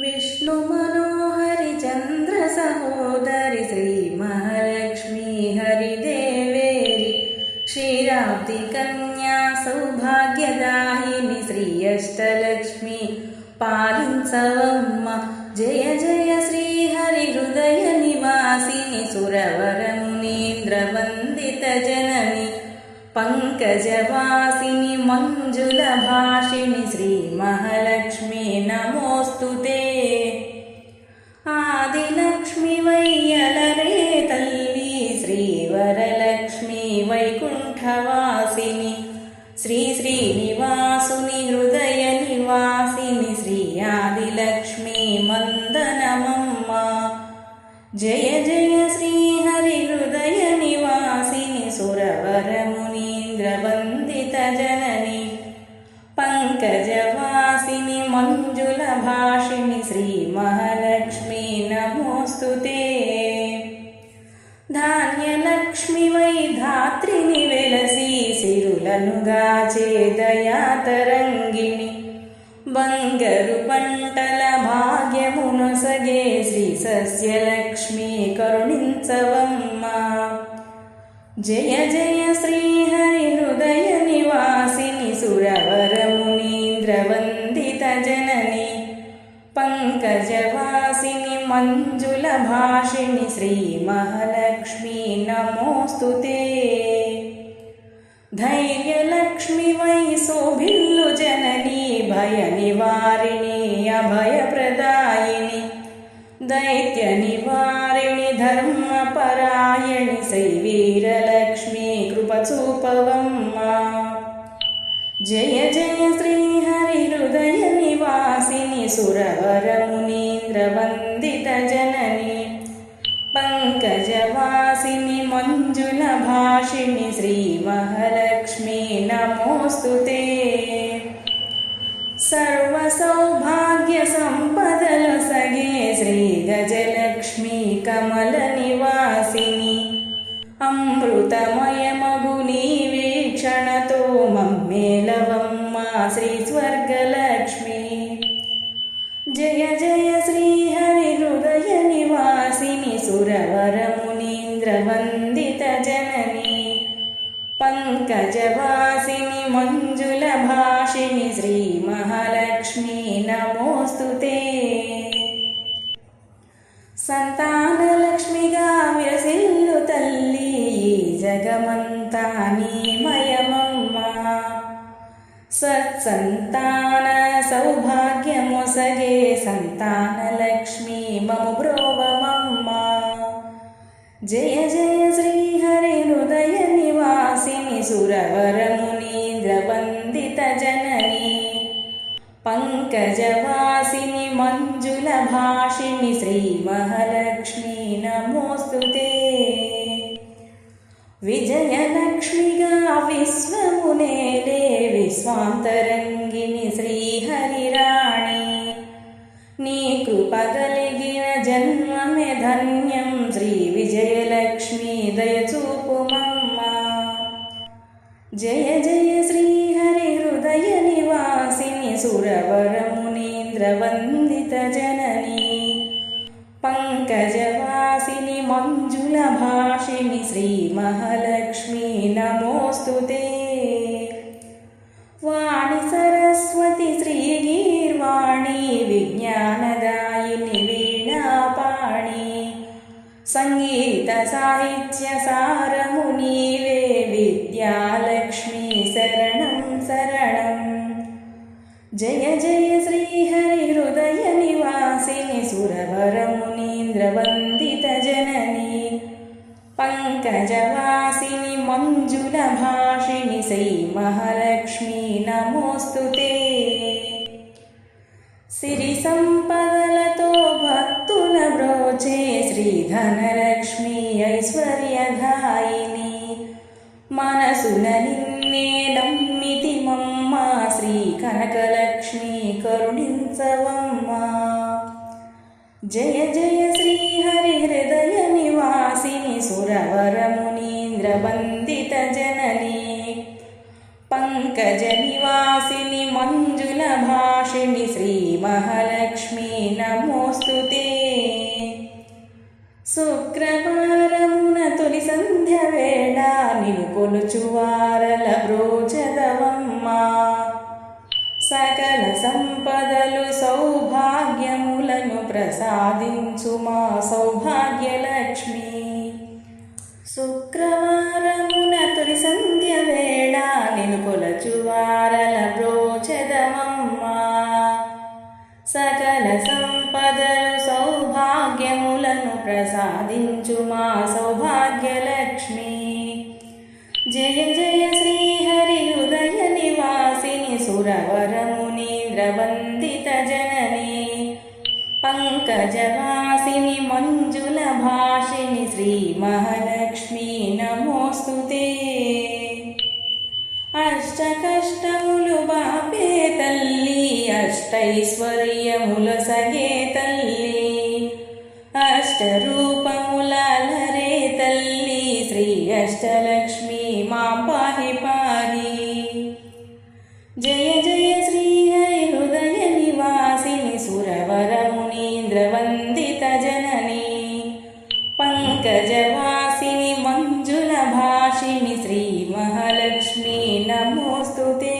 विष्णुमनोहरि चन्द्रसहोदरि श्रीमहालक्ष्मी हरिदेवेरि। क्षीराब्धिकन्या सौभाग्यदायिनि श्रीयष्टलक्ष्मी। पालिंसवम्म जय जय श्रीहरिहृदयनिवासिनि सुरवरमुनीन्द्रवन्दितजननि पङ्कजवासिनि मञ्जुलभाषिणि श्रीमहालक्ष्मी नमोऽस्तु ते। आदिलक्ष्मि वैयलरे तल्ली श्रीवरलक्ष्मी वैकुण्ठवासिनि श्री श्रीनिवासुनि हृदयनिवासिनि श्री आदिलक्ष्मी मन्दनमम्म। जय जय సిరులనుగాచే దయాతరంగిణి బంగరు పంటల భాగ్యమునొసగే శ్రీ సస్యలక్ష్మి కరుణించవమ్మ జయ జయ శ్రీహరి హృదయ నివాసిని సురవరమునీంద్రవందిత జనని पङ्कजवासिनि मञ्जुलभाषिणि श्रीमहालक्ष्मी नमोऽस्तु ते ధైర్యలక్ష్మి వై శోభిల్లు జననీ భయ నివారిణి అభయప్రదాయిని దైత్య నివారిణి ధర్మపరాయణి శైవీరలక్ష్మి కృపచూపవమ్మా జయ జయ శ్రీహరి హృదయ నివాసిని సురవర జన पङ्कजवासिनि मञ्जुलभाषिणि श्रीमहालक्ष्मी नमोऽस्तु ते। सर्वसौभाग्यसम्पदलसगे श्रीगजलक्ष्मी कमलनिवासिनि। अमृतमयमगुनी वीक्षणतो मम्मेलवम्म श्रीस्वर्गलक्ष्मी। जय जय सुरवरमुनीन्द्रवन्दितजननि पङ्कजवासिनि मञ्जुलभाषिणि श्रीमहालक्ष्मी नमोऽस्तु ते సంతానలక్ష్మిగా విరసిల్లు తల్లి జగమంతా నీమయమమ్మ సత్సంతాన సౌభాగ్యమొసగే సంతానలక్ష్మి మము బ్రోవమమ్మ जय जय श्रीहरिहृदयनिवासिनि सुरवरमुनीन्द्रवन्दितजननि पङ्कजवासिनि मञ्जुलभाषिणि श्रीमहलक्ष्मि नमोऽस्तु ते। विजयलक्ष्मिगा गाविश्वमुने ले श्रीहरि నీ కృప కలిగిన జన్మమే ధన్యం శ్రీ విజయలక్ష్మి దయచూపుమమ్మ జయ జయ శ్రీహరి హృదయ నివాసిని సురవరమునీంద్రవందిత జనని పంకజవాసిని మంజుల భాషిణి శ్రీ మహాలక్ష్మి विद्यालक्ष्मी शरणं शरणं। जय जय श्रीहरिहृदयनिवासिनि सुरवरमुनीन्द्रवन्दितजननि। पङ्कजवासिनि मञ्जुलभाषिणि सै महालक्ष्मी नमोऽस्तु ते। सिरिसम्पदलतो भक्तुलब्रोचे श्रीधनर మనసున నిన్నే నమ్మితి మమ్మ? శ్రీ కనకలక్ష్మి కరుణించవమ్మా. జయ జయ శ్రీ హరి హృదయ నివాసిని సురవరమునీంద్ర వందిత జనని. పంకజ నివాసిని మంజుల భాషిణి శ్రీ నమోస్తుతే. శుక్రవార కొలుచువారల బ్రోచదవమ్మా సకల సంపదలు సౌభాగ్యములను ప్రసాదించు మా సౌభాగ్యలక్ష్మి. శుక్రవారమున తొలి సంధ్య వేళ నేను కొలచువారల బ్రోచదమమ్మా సకల సంపదలు సౌభాగ్యములను ప్రసాదించు మా సౌభాగ్య జయ జయ శ్రీహరి హృదయ నివాసిని సురవరమునీంద్రవందిత జనని. పంకజవాసిని మంజుల భాషిని శ్రీ మహాలక్ష్మీ నమోస్తుతే అష్ట కష్టములు బాపే తల్లి అష్టైశ్వర్యముల సగే తల్లి. అష్టరూపముల నరే తల్లి శ్రీ అష్టలక్ష్మి मां पाहि पाहि। जय जय श्रीय हृदयनिवासिनि सुरवरमुनीन्द्रवन्दितजननि पङ्कजभासिनि मञ्जुलभाषिणि श्रीमहालक्ष्मी नमोऽस्तु ते।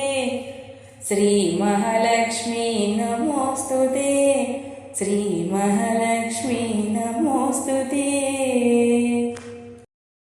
श्रीमहालक्ष्मी नमोऽस्तु ते। श्रीमहलक्ष्म